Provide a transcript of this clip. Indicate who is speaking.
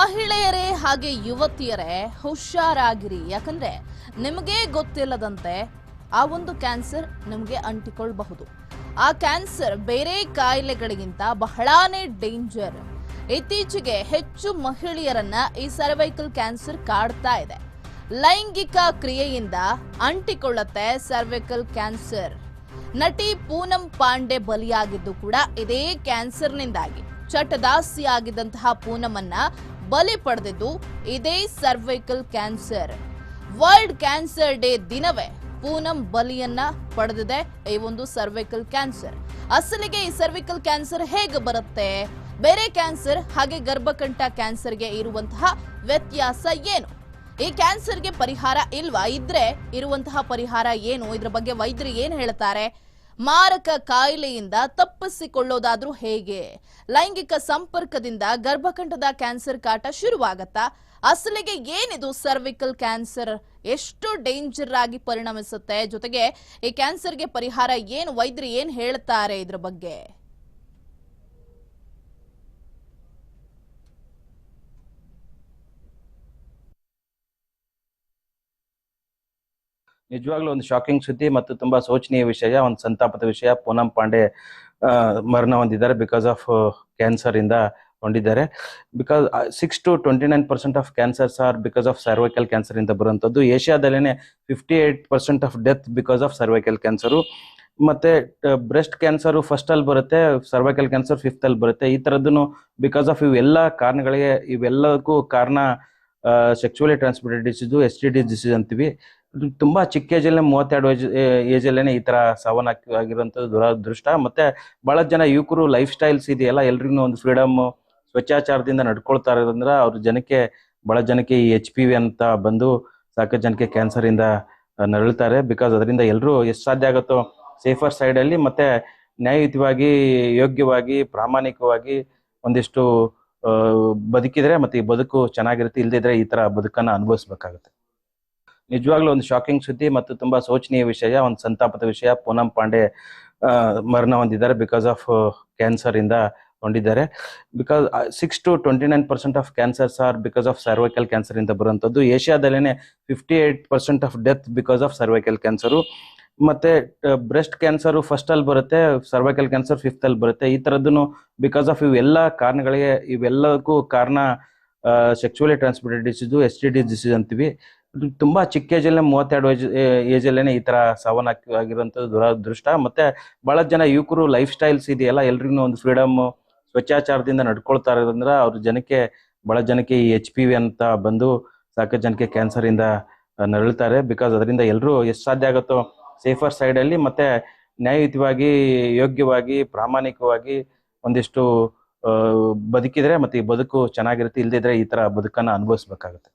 Speaker 1: ಮಹಿಳೆಯರೇ ಹಾಗೆ ಯುವತಿಯರೇ ಹುಷಾರಾಗಿರಿ. ಯಾಕಂದ್ರೆ ನಿಮಗೆ ಗೊತ್ತಿಲ್ಲದಂತೆ ಆ ಒಂದು ಕ್ಯಾನ್ಸರ್ ನಿಮಗೆ ಅಂಟಿಕೊಳ್ಳಬಹುದು ಆ ಕ್ಯಾನ್ಸರ್ ಬೇರೆ ಕಾಯಿಲೆಗಳಿಗಿಂತ ಬಹಳಾನೇ ಡೇಂಜರ್. ಇತ್ತೀಚೆಗೆ ಹೆಚ್ಚು ಮಹಿಳೆಯರನ್ನ ಈ ಸರ್ವೈಕಲ್ ಕ್ಯಾನ್ಸರ್ ಕಾಡ್ತಾ ಇದೆ. ಲೈಂಗಿಕ ಕ್ರಿಯೆಯಿಂದ ಅಂಟಿಕೊಳ್ಳುತ್ತೆ ಸರ್ವೈಕಲ್ ಕ್ಯಾನ್ಸರ್. ನಟಿ ಪೂನಂ ಪಾಂಡೆ ಬಲಿಯಾಗಿದ್ದು ಕೂಡ ಇದೇ ಕ್ಯಾನ್ಸರ್ನಿಂದಾಗಿ. ಚಟದಾಸಿಯಾಗಿದ್ದಂತಹ ಪೂನಮನ್ನ ಬಲಿ ಪಡೆದಿದ್ದು ಇದೇ cervical cancer world cancer day ದಿನವೇ ಪೂನಂ ಬಲಿಯನ್ನ ಪಡೆದಿದೆ ಈ ಒಂದು ಸರ್ವೈಕಲ್ ಕ್ಯಾನ್ಸರ್ ಅಸಲಿಗೆ ಈ ಸರ್ವಿಕಲ್ ಕ್ಯಾನ್ಸರ್ ಹೇಗೆ ಬರುತ್ತೆ? ಬೇರೆ ಕ್ಯಾನ್ಸರ್ ಹಾಗೆ ಗರ್ಭಕಂಠ ಕ್ಯಾನ್ಸರ್ಗೆ ಇರುವಂತಹ ವ್ಯತ್ಯಾಸ ಏನು? ಈ ಕ್ಯಾನ್ಸರ್ಗೆ ಪರಿಹಾರ ಇಲ್ವಾ? ಇದ್ರೆ ಇರುವಂತಹ ಪರಿಹಾರ ಏನು? ಇದ್ರ ಬಗ್ಗೆ ವೈದ್ಯರು ಏನ್ ಹೇಳ್ತಾರೆ? ಮಾರಕ ಕಾಯಿಲೆಯಿಂದ ತಪ್ಪಿಸಿಕೊಳ್ಳೋದಾದ್ರೂ ಹೇಗೆ? ಲೈಂಗಿಕ ಸಂಪರ್ಕದಿಂದ ಗರ್ಭಕಂಠದ ಕ್ಯಾನ್ಸರ್ ಕಾಟ ಶುರುವಾಗತ್ತಾ? ಅಸಲಿಗೆ ಏನಿದು ಸರ್ವಿಕಲ್ ಕ್ಯಾನ್ಸರ್ ಎಷ್ಟು ಡೇಂಜರ್ ಆಗಿ ಪರಿಣಮಿಸುತ್ತೆ? ಜೊತೆಗೆ ಈ ಕ್ಯಾನ್ಸರ್ಗೆ ಪರಿಹಾರ ಏನು? ವೈದ್ಯರು ಏನ್ ಹೇಳ್ತಾರೆ ಇದ್ರ ಬಗ್ಗೆ?
Speaker 2: ನಿಜವಾಗ್ಲೂ ಒಂದು ಶಾಕಿಂಗ್ ಸುದ್ದಿ ಮತ್ತು ತುಂಬಾ ಶೋಚನೀಯ ವಿಷಯ, ಒಂದು ಸಂತಾಪದ ವಿಷಯ. ಪೂನಂ ಪಾಂಡೆ ಮರಣ ಹೊಂದಿದ್ದಾರೆ ಬಿಕಾಸ್ ಆಫ್ ಕ್ಯಾನ್ಸರ್ ಇಂದ ಹೊಂದಿದ್ದಾರೆ. Because six to twenty nine percent of cancers are because of cervical cancer ಇಂದ ಬರುವಂಥದ್ದು. ಏಷ್ಯಾದಲ್ಲೇನೆ fifty eight percent of death because of cervical cancer ಮತ್ತೆ ಬ್ರೆಸ್ಟ್ ಕ್ಯಾನ್ಸರ್ ಫಸ್ಟ್ ಅಲ್ಲಿ ಬರುತ್ತೆ ಸರ್ವೈಕಲ್ ಕ್ಯಾನ್ಸರ್ ಫಿಫ್ತ್ ಅಲ್ಲಿ ಬರುತ್ತೆ. ಈ ತರದ್ದು ಬಿಕಾಸ್ ಆಫ್ ಇವೆಲ್ಲ ಕಾರಣಗಳಿಗೆ ಇವೆಲ್ಲದಕ್ಕೂ ಕಾರಣ sexually transmitted disease S T D disease ಅಂತೀವಿ. ತುಂಬಾ ಚಿಕ್ಕ ಏಜಲ್ಲೇ ಮೂವತ್ತೆರಡು ಏಜ್ ಅಲ್ಲೇನೆ ಈ ತರ ಸಾವನ್ನಪ್ಪಿ ಆಗಿರುವಂತ ದುರದೃಷ್ಟ ಮತ್ತೆ ಬಹಳ ಜನ ಯುವಕರು ಲೈಫ್ ಸ್ಟೈಲ್ಸ್ ಇದೆಯಲ್ಲ, ಎಲ್ರಿಗೂ ಒಂದು ಫ್ರೀಡಮ್ ಸ್ವಚ್ಛಾಚಾರದಿಂದ ನಡ್ಕೊಳ್ತಾ ಇರೋದ್ರಿಂದ ಅವ್ರ ಜನಕ್ಕೆ, ಬಹಳ ಜನಕ್ಕೆ ಈ ಎಚ್ ಪಿ ವಿ ಅಂತ ಬಂದು ಸಾಕಷ್ಟು ಜನಕ್ಕೆ ಕ್ಯಾನ್ಸರ್ ಇಂದ ನರಳುತ್ತಾರೆ ಬಿಕಾಸ್ ಅದರಿಂದ ಎಲ್ಲರೂ ಎಷ್ಟು ಸಾಧ್ಯ ಆಗುತ್ತೋ ಸೇಫರ್ ಸೈಡ್ ಅಲ್ಲಿ ಮತ್ತೆ ನ್ಯಾಯಯುತವಾಗಿ, ಯೋಗ್ಯವಾಗಿ, ಪ್ರಾಮಾಣಿಕವಾಗಿ ಒಂದಿಷ್ಟು ಬದುಕಿದ್ರೆ ಮತ್ತೆ ಈ ಬದುಕು ಚೆನ್ನಾಗಿರುತ್ತೆ. ಇಲ್ದಿದ್ರೆ ಈ ತರ ಬದುಕನ್ನ ಅನುಭವಿಸ್ಬೇಕಾಗುತ್ತೆ. ನಿಜವಾಗ್ಲೂ ಒಂದು ಶಾಕಿಂಗ್ ಸುದ್ದಿ ಮತ್ತು ತುಂಬಾ ಶೋಚನೀಯ ವಿಷಯ, ಒಂದು ಸಂತಾಪದ ವಿಷಯ. ಪೂನಂ ಪಾಂಡೆ ಮರಣ ಹೊಂದಿದ್ದಾರೆ ಬಿಕಾಸ್ ಆಫ್ ಕ್ಯಾನ್ಸರ್ ಇಂದ ಹೊಂದಿದ್ದಾರೆ. Because six to twenty nine percent of cancers are because of cervical cancer ಇಂದ ಬರುವಂಥದ್ದು. ಏಷ್ಯಾದಲ್ಲೇನೆ fifty eight percent of death because of cervical cancer ಮತ್ತೆ ಬ್ರೆಸ್ಟ್ ಕ್ಯಾನ್ಸರ್ ಫಸ್ಟ್ ಅಲ್ಲಿ ಬರುತ್ತೆ ಸರ್ವೈಕಲ್ ಕ್ಯಾನ್ಸರ್ ಫಿಫ್ತ್ ಅಲ್ಲಿ ಬರುತ್ತೆ. ಈ ತರದ್ದು ಬಿಕಾಸ್ ಆಫ್ ಇವೆಲ್ಲ ಕಾರಣಗಳಿಗೆ, ಇವೆಲ್ಲಕ್ಕೂ ಕಾರಣ sexually transmitted disease S T D disease ಅಂತೀವಿ. ತುಂಬಾ ಚಿಕ್ಕ ಏಜಲ್ಲೇ ಮೂವತ್ತೆರಡು ಏಜ್ ಅಲ್ಲೇನೆ ಈ ತರ ಸಾವನ್ನಪ್ಪಿ ದುರಾದೃಷ್ಟ ಮತ್ತೆ ಬಹಳ ಜನ ಯುವಕರು ಲೈಫ್ ಸ್ಟೈಲ್ಸ್ ಇದೆಯಲ್ಲ, ಎಲ್ರಿಗೂ ಒಂದು ಫ್ರೀಡಮ್ ಸ್ವಚ್ಛಾಚಾರದಿಂದ ನಡ್ಕೊಳ್ತಾ ಇರೋದ್ರಿಂದ ಅವ್ರ ಜನಕ್ಕೆ, ಬಹಳ ಜನಕ್ಕೆ ಈ ಎಚ್ ಪಿ ವಿ ಅಂತ ಬಂದು ಸಾಕಷ್ಟು ಜನಕ್ಕೆ ಕ್ಯಾನ್ಸರ್ ಇಂದ ನರಳುತ್ತಾರೆ ಬಿಕಾಸ್ ಅದರಿಂದ ಎಲ್ಲರೂ ಎಷ್ಟು ಸಾಧ್ಯ ಆಗುತ್ತೋ ಸೇಫರ್ ಸೈಡ್ ಅಲ್ಲಿ ಮತ್ತೆ ನ್ಯಾಯಯುತವಾಗಿ, ಯೋಗ್ಯವಾಗಿ, ಪ್ರಾಮಾಣಿಕವಾಗಿ ಒಂದಿಷ್ಟು ಬದುಕಿದ್ರೆ ಮತ್ತೆ ಈ ಬದುಕು ಚೆನ್ನಾಗಿರುತ್ತೆ. ಇಲ್ದಿದ್ರೆ ಈ ತರ ಬದುಕನ್ನ ಅನುಭವಿಸ್ಬೇಕಾಗುತ್ತೆ.